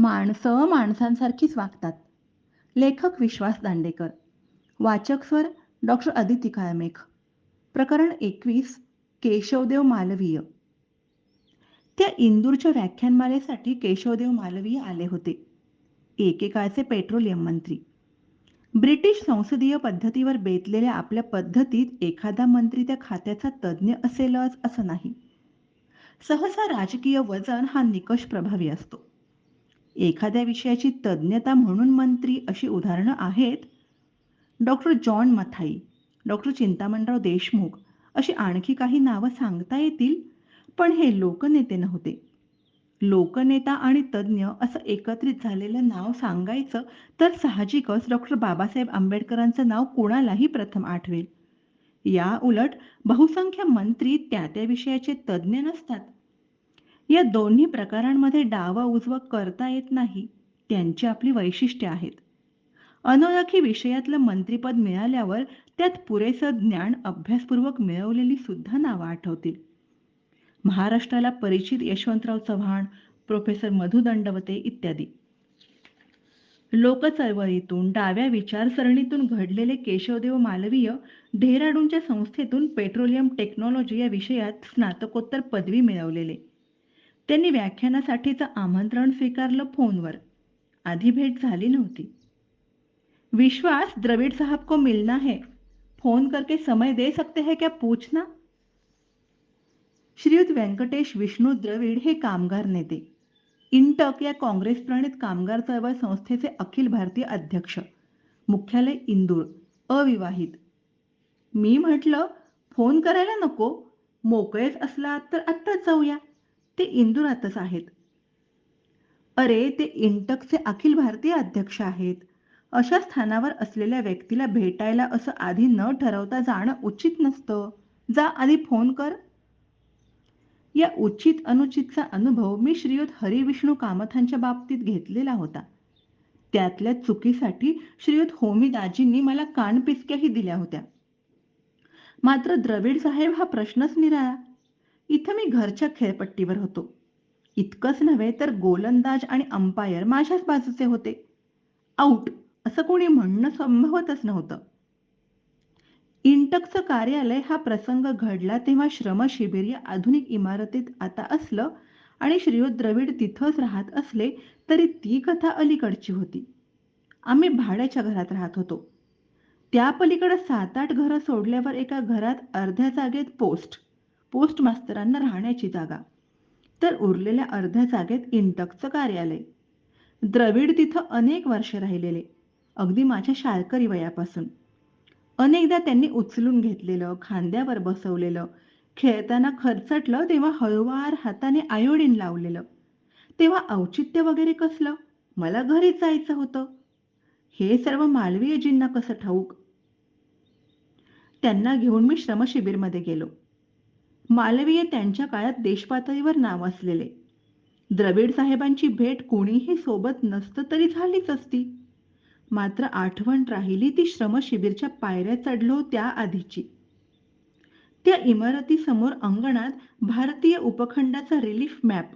माणसं माणसांसारखीच वागतात लेखक विश्वास दांडेकर. वाचक स्वर डॉक्टर अदिती काळमेघ. प्रकरण एकवीस केशवदेव मालवीय. त्या इंदूरच्या व्याख्यानमालेसाठी केशवदेव मालवीय आले होते. एकेकाळचे पेट्रोलियम मंत्री. ब्रिटिश संसदीय पद्धतीवर बेतलेल्या आपल्या पद्धतीत एखादा मंत्री त्या खात्याचा तज्ज्ञ असेलच असं नाही. सहसा राजकीय वजन हा निकष प्रभावी असतो. एखाद्या विषयाची तज्ज्ञता म्हणून मंत्री अशी उदाहरणं आहेत? Doctor John Mathai doctor Chintamanrao Deshmukh अशी आणखी काही नावं सांगता येतील? पण हे लोकनेते नव्हते. लोकनेता आणि तज्ज्ञ असं एकत्रित झालेलं नाव सांगायचं तर साहजिकच डॉक्टर बाबासाहेब आंबेडकरांचं नाव कोणालाही प्रथम आठवेल. या उलट बहुसंख्य मंत्री त्या त्या विषयाचे तज्ज्ञ नसतात. या दोन्ही प्रकारांमध्ये डावा उजवा करता येत नाही. त्यांची आपली वैशिष्ट्ये आहेत. अनोळखी विषयातलं मंत्रीपद मिळाल्यावर त्यात पुरेसं ज्ञान अभ्यासपूर्वक मिळवलेली सुद्धा नावं आठवतील. महाराष्ट्राला परिचित यशवंतराव चव्हाण प्रोफेसर मधु दंडवते इत्यादी. लोकचळवळीतून डाव्या विचारसरणीतून घडलेले केशवदेव मालवीय डेहराडूनच्या संस्थेतून पेट्रोलियम टेक्नॉलॉजी या विषयात स्नातकोत्तर पदवी मिळवलेले. त्यांनी व्याख्यानासाठीचं आमंत्रण स्वीकारलं फोनवर. आधी भेट झाली नव्हती. विश्वास द्रविड साहब को मिलना है. फोन करके समय दे सकते हैं क्या पूछना? श्रीयुत व्यंकटेश विष्णू द्रविड हे कामगार नेते. इंटक या काँग्रेस प्रणित कामगार चळवळ संस्थेचे अखिल भारतीय अध्यक्ष. मुख्यालय इंदूर. अविवाहित. मी म्हटलं फोन करायला नको. मोकळेच असला तर आत्ताच जाऊया. ते इंदुरातच आहेत. अरे ते इंटकचे अखिल भारतीय अध्यक्ष आहेत. अशा स्थानावर असलेल्या व्यक्तीला भेटायला असं आधी न ठरवता जाणं उचित नसतं. जा आधी फोन कर. या उचित अनुचितचा अनुभव मी श्रीयुत हरिविष्णू कामथांच्या बाबतीत घेतलेला होता. त्यातल्या चुकीसाठी श्रीयुत होमीदाजींनी मला कानपिचक्याही दिल्या होत्या. मात्र द्रविड साहेब हा प्रश्नच निराळा. इथं मी घरच्या खेळपट्टीवर होतो. इतकंच नव्हे तर गोलंदाज आणि अंपायर माझ्याच बाजूचे होते. आऊट असं कोणी म्हणणं संभवतच नव्हतं. इंटकचं कार्यालय हा प्रसंग घडला तेव्हा श्रमशिबिर या आधुनिक इमारतीत आता असलं आणि श्रीयुत द्रविड तिथंच राहत असले तरी ती कथा अलीकडची होती. आम्ही भाड्याच्या घरात राहत होतो. त्या पलीकडे सात आठ घरं सोडल्यावर एका घरात अर्ध्या जागेत पोस्ट पोस्ट मास्तरांना राहण्याची जागा. तर उरलेल्या अर्ध्या जागेत इंटकचं कार्यालय. द्रविड तिथं अनेक वर्षे राहिलेले अगदी माझ्या शाळकरी वयापासून. अनेकदा त्यांनी उचलून घेतलेलं खांद्यावर बसवलेलं खेळताना खरचटलं तेव्हा हळूवार हाताने आयोडीन लावलेलं. तेव्हा औचित्य वगैरे कसलं? मला घरीच जायचं होतं. हे सर्व मालवीयजींना कसं ठाऊक? त्यांना घेऊन मी श्रमशिबिरमध्ये गेलो. मालवीय त्यांच्या काळात देशपातळीवर नाव असलेले. द्रविड साहेबांची भेट कोणीही सोबत नसतं तरी झालीच असती. मात्र आठवण राहिली ती श्रमशिबिरच्या पायऱ्या चढलो त्या आधीची. त्या इमारतीसमोर अंगणात भारतीय उपखंडाचा रिलीफ मॅप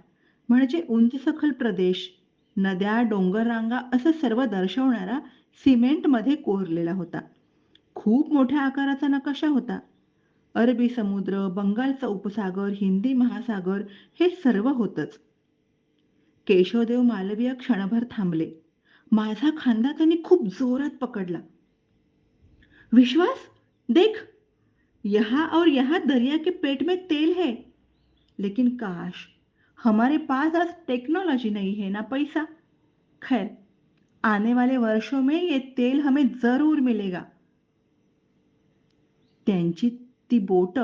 म्हणजे उंच सखल प्रदेश नद्या डोंगररांगा असं सर्व दर्शवणारा सिमेंटमध्ये कोरलेला होता. खूप मोठ्या आकाराचा नकाशा होता. अरबी समुद्र बंगालचा उपसागर हिंदी महासागर हे सर्व होतच. केशवदेव मालवीय क्षणभर थांबले. माझा खांदा त्यांनी खूप जोरात पकडला. विश्वास? देख. यहाँ और यहाँ दरिया के पेट में तेल है. लेकिन काश हमारे पास आज टेक्नोलॉजी नहीं है ना पैसा? खैर आने वाले वर्षों में ये तेल हमें जरूर मिलेगा. त्यांची ती बोट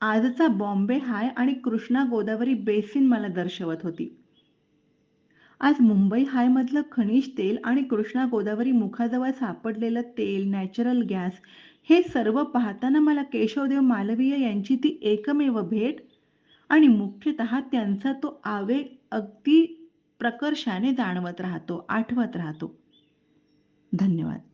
आजचा बॉम्बे हाय आणि कृष्णा गोदावरी बेसिन मला दर्शवत होती. आज मुंबई हाय मधलं खनिज तेल आणि कृष्णा गोदावरी मुखाजवळ सापडलेलं तेल नॅचरल गॅस हे सर्व पाहताना मला केशवदेव मालवीय यांची ती एकमेव भेट आणि मुख्यतः त्यांचा तो आवेग अगदी प्रकर्षाने जाणवत राहतो आठवत राहतो. धन्यवाद.